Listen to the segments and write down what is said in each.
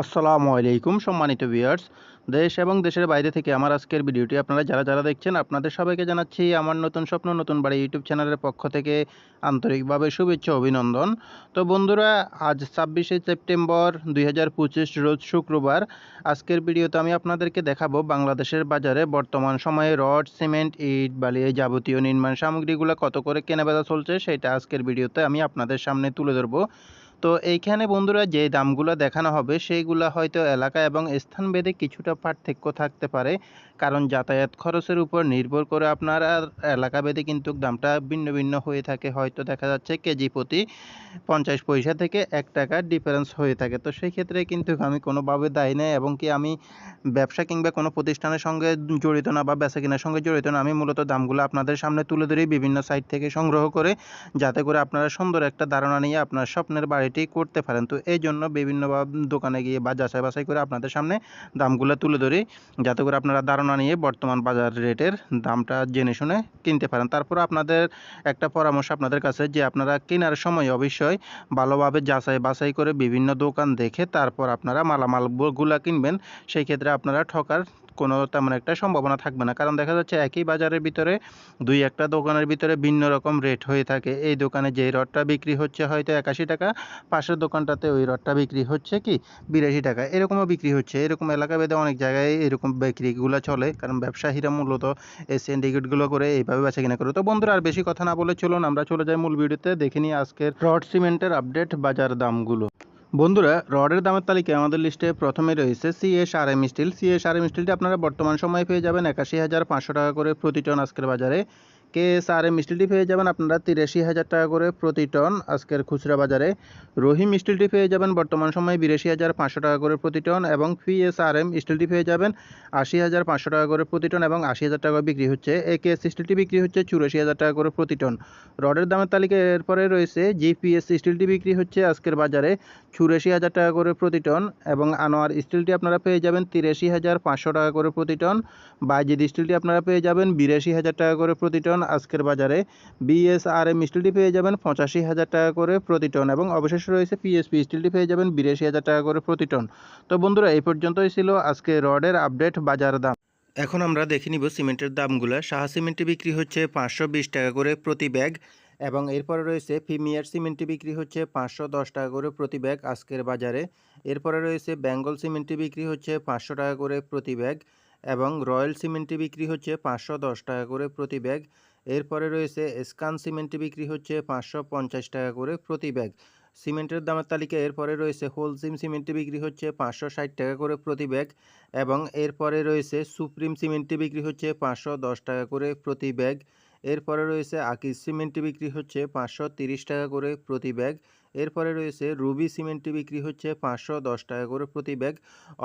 আসসালামু আলাইকুম, সম্মানিত ভিউয়ার্স দেশ এবং দেশের বাইরে থেকে আমার আজকের ভিডিওটি আপনারা যারা যারা দেখছেন, আপনাদের সবাইকে জানাচ্ছি আমার নতুন স্বপ্ন, নতুন বাড়ি ইউটিউব চ্যানেলের পক্ষ থেকে আন্তরিকভাবে শুভেচ্ছা, অভিনন্দন। তো বন্ধুরা, আজ ছাব্বিশে সেপ্টেম্বর দুই হাজার পঁচিশ, রোজ শুক্রবার। আজকের ভিডিওতে আমি আপনাদেরকে দেখাবো বাংলাদেশের বাজারে বর্তমান সময়ে রড, সিমেন্ট, ইট, বালি যাবতীয় নির্মাণ সামগ্রীগুলো কত করে কেনাবেচা চলছে, সেটা আজকের ভিডিওতে আমি আপনাদের সামনে তুলে ধরবো। তো এইখানে বন্ধুরা যে দামগুলো দেখানো হবে, সেইগুলো হয়তো এলাকা এবং স্থান স্থানভেদে কিছুটা পার্থক্য থাকতে পারে। কারণ যাতায়াত খরচের উপর নির্ভর করে আপনার এলাকাভেদে কিন্তু দামটা ভিন্ন ভিন্ন হয়ে থাকে। হয়তো দেখা যাচ্ছে কেজি প্রতি পঞ্চাশ পয়সা থেকে এক টাকার ডিফারেন্স হয়ে থাকে। তো সেই ক্ষেত্রে কিন্তু আমি কোনোভাবে দায়ী নেই এবং কি আমি ব্যবসা কিংবা কোনো প্রতিষ্ঠানের সঙ্গে জড়িত না বা বেচা কেনার সঙ্গে জড়িত না, আমি মূলত দামগুলো আপনাদের সামনে তুলে ধরি বিভিন্ন সাইট থেকে সংগ্রহ করে, যাতে করে আপনারা সুন্দর একটা ধারণা নিয়ে আপনার স্বপ্নের বাড়িটি করতে পারেন। তো এই জন্য বিভিন্ন দোকানে গিয়ে বা যাচাই বাছাই করে আপনাদের সামনে দামগুলো তুলে ধরি। যাতে করে আপনারা ধারণা নিয়ে বর্তমান বাজার রেটের দামটা জেনে শুনে কিনতে পারেন। তারপর আপনাদের একটা পরামর্শ আপনাদের কাছে যে আপনারা কেনার সময় অবশ্যই ভালোভাবে যাচাই বাছাই করে বিভিন্ন দোকান দেখে তারপর আপনারা মালামালগুলা কিনবেন। সেই ক্ষেত্রে আপনারা ঠকার কোনো তেমন একটা সম্ভাবনা থাকবে না। কারণ দেখা যাচ্ছে একই বাজারের ভিতরে দুই একটা দোকানের ভিতরে ভিন্ন রকম রেট হয়ে থাকে। এই দোকানে যেই রডটা বিক্রি হচ্ছে হয়তো একাশি টাকা, পাশের দোকানটাতে ওই রডটা বিক্রি হচ্ছে কি বিরাশি টাকা। এরকমও বিক্রি হচ্ছে। এরকম এলাকা ভেদে অনেক জায়গায় এরকম বিক্রিগুলো চলে। কারণ ব্যবসায়ীরা মূলত এই সিন্ডিকেটগুলো করে এইভাবে বেচা কিনা করে। তো বন্ধুরা, আর বেশি কথা না বলে চলুন, আমরা চলে যাই মূল ভিডিওতে। দেখে নিই আজকের রড সিমেন্টের আপডেট বাজার দামগুলো। বন্ধুরা, রডের দামের তালিকা আমাদের লিস্টে প্রথমে রয়েছে CS R M steel CS R M স্টিলটি আপনারা বর্তমান সময়ে পেয়ে যাবেন একাশি হাজার পাঁচশো টাকা করে প্রতি টন আজকের বাজারে। কেএসআরএম স্টিলটি পেয়ে যাবেন আপনারা তিরাশি হাজার টাকা করে প্রতি টন। আজকের খুচরা বাজারে রহিম স্টিলটি পেয়ে যাবেন বর্তমান সময়ে বিরাশি হাজার পাঁচশো টাকা করে প্রতি টন এবং পিএসআরএম স্টিলটি পেয়ে যাবেন আশি হাজার পাঁচশো টাকা করে প্রতি টন এবং আশি হাজার টাকা বিক্রি হচ্ছে। একেএস স্টিলটি বিক্রি হচ্ছে চুরাশি হাজার টাকা করে প্রতি টন। রডের দামের তালিকায় এরপরে রয়েছে জিপিএস স্টিলটি বিক্রি হচ্ছে আজকের বাজারে চুরাশি হাজার টাকা করে প্রতি টন এবং আনোয়ার স্টিলটি আপনারা পেয়ে যাবেন তিরাশি হাজার পাঁচশো টাকা করে প্রতি টন। বাইজিদ স্টিলটি আপনারা পেয়ে যাবেন বিরাশি হাজার টাকা করে প্রতি টন আজকের বাজারে বিএসআরএম স্টিলটি পেয়ে যাবেন পঁচাশি হাজার টাকা করে প্রতি টন এবং অবশেষে রয়েছে পিএসপি স্টিলটি পেয়ে যাবেন বিরাশি হাজার টাকা করে প্রতি টন। তো বন্ধুরা, এই পর্যন্তই ছিল আজকে রডের আপডেট বাজার দাম। এখন আমরা দেখে নিব সিমেন্টের দামগুলো। সাহা সিমেন্টটি বিক্রি হচ্ছে পাঁচশো বিশ টাকা করে প্রতি ব্যাগ এবং এরপরে রয়েছে ফিমিয়ার সিমেন্টটি বিক্রি হচ্ছে পাঁচশো দশ টাকা করে প্রতি ব্যাগ আজকের বাজারে। এরপরে রয়েছে বেঙ্গল সিমেন্টটি বিক্রি হচ্ছে পাঁচশো টাকা করে প্রতি ব্যাগ। এবং রয়্যাল সিমেন্টটি বিক্রি হচ্ছে পাঁচশো দশ টাকা করে প্রতি ব্যাগ। এরপরে রয়েছে স্কান সিমেন্টটি বিক্রি হচ্ছে পাঁচশো পঞ্চাশ টাকা করে প্রতি ব্যাগ। সিমেন্টের দামের তালিকা এরপরে রয়েছে হোলসিম সিমেন্টটি বিক্রি হচ্ছে পাঁচশো ষাট টাকা করে প্রতি ব্যাগ এবং এরপরে রয়েছে সুপ্রিম সিমেন্টটি বিক্রি হচ্ছে পাঁচশো দশ টাকা করে প্রতি ব্যাগ। এরপরে রয়েছে আকিজ সিমেন্টটি বিক্রি হচ্ছে পাঁচশো তিরিশ টাকা করে প্রতি ব্যাগ। এরপরে রয়েছে রুবি সিমেন্টটি বিক্রি হচ্ছে পাঁচশো দশ টাকা করে প্রতি ব্যাগ।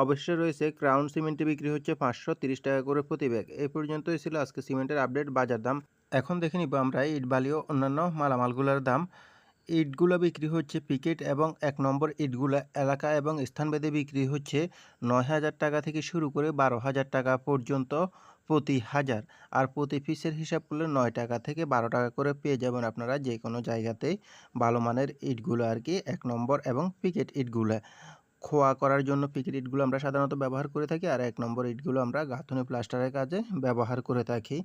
অবশ্যই রয়েছে ক্রাউন সিমেন্টটি বিক্রি হচ্ছে পাঁচশো তিরিশ টাকা করে প্রতি ব্যাগ। এই পর্যন্তই ছিল আজকে সিমেন্টের আপডেট, বাজার দাম। এখন দেখে নিব আমরা ইট বালি ও অন্যান্য মালামালগুলোর দাম। ইটগুলো বিক্রি হচ্ছে পিকেট এবং এক নম্বর ইটগুলো এলাকা এবং স্থানভেদে বিক্রি হচ্ছে নয় হাজার টাকা থেকে শুরু করে বারো হাজার টাকা পর্যন্ত। প্রতি হাজার। আর প্রতি পিসের হিসাব করলে নয় টাকা থেকে বারো টাকা করে পেয়ে যাবেন আপনারা যে কোনো জায়গাতেই ভালো মানের ইটগুলো আর কি, এক নম্বর এবং পিকেট ইটগুলো। খোয়া করার জন্য পিকেট ইটগুলো আমরা সাধারণত ব্যবহার করে থাকি আর এক নম্বর ইটগুলো আমরা গাঁথনি প্লাস্টারের কাজে ব্যবহার করে থাকি।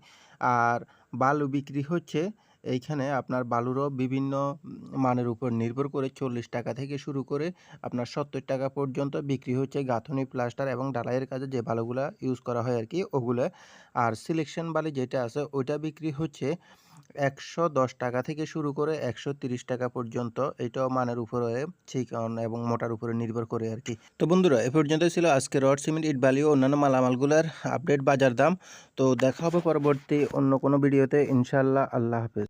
আর বালু বিক্রি হচ্ছে এইখানে আপনার বালুরও বিভিন্ন মানের উপর নির্ভর করে চল্লিশ টাকা থেকে শুরু করে আপনার সত্তর টাকা পর্যন্ত বিক্রি হচ্ছে গাঁথনি, প্লাস্টার এবং ডালাইয়ের কাজে যে বালুগুলো ইউজ করা হয় আর কি ওগুলো। আর সিলেকশন বালি যেটা আছে ওইটা বিক্রি হচ্ছে একশো দশ টাকা থেকে শুরু করে একশো তিরিশ টাকা পর্যন্ত। এটাও মানের উপরে চিকন এবং মোটার উপরে নির্ভর করে আর কি তো বন্ধুরা, এ পর্যন্ত ছিল আজকে রড সিমেন্ট ইট বালি ও অন্যান্য মালামালগুলোর আপডেট বাজার দাম। তো দেখা হবে পরবর্তী অন্য কোনো ভিডিওতে ইনশাল্লাহ আল্লাহ হাফেজ।